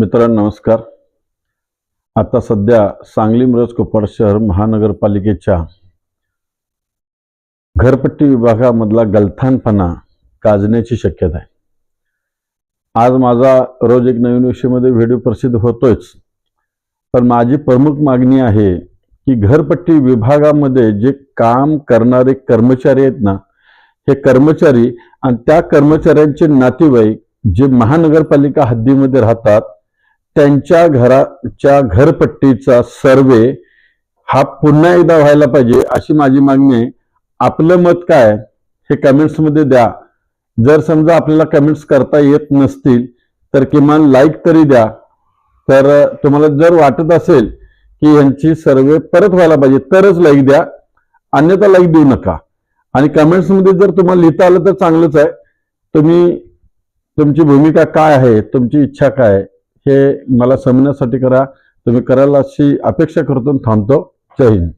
मित्रांनो नमस्कार. आता सध्या सांगली मिरज कोपाड शहर महानगरपालिकेच्या घरपट्टी विभागामधला गलथानपणा गाजण्याची शक्यता आहे. आज माझा रोज एक नवीन विषयामध्ये व्हिडिओ प्रसिद्ध होतोयच. पण माझी प्रमुख मागणी आहे की घरपट्टी विभागामध्ये जे काम करणारे कर्मचारी आहेत ना हे कर्मचारी आणि त्या कर्मचाऱ्यांचे नातेवाईक जे महानगरपालिका हद्दीमध्ये राहतात त्यांच्या घराच्या घरपट्टीचा सर्वे हा पुन्हा एकदा व्हायला पाहिजे अशी माझी मागणी आहे. आपलं मत काय हे कमेंट्समध्ये द्या. जर समजा आपल्याला कमेंट्स करता येत नसतील तर किमान लाईक तरी द्या. तर तुम्हाला जर वाटत असेल की यांची सर्वे परत व्हायला पाहिजे तरच लाईक द्या. अन्यथा लाईक देऊ नका. आणि कमेंट्समध्ये जर तुम्हाला लिहिता आलं तर चांगलंच आहे. तुम्ही तुमची भूमिका काय आहे? तुमची इच्छा काय आहे, हे मला समजण्यासाठी करा. तुम्ही कराल अशी अपेक्षा करतो थांबतो. जय हिंद.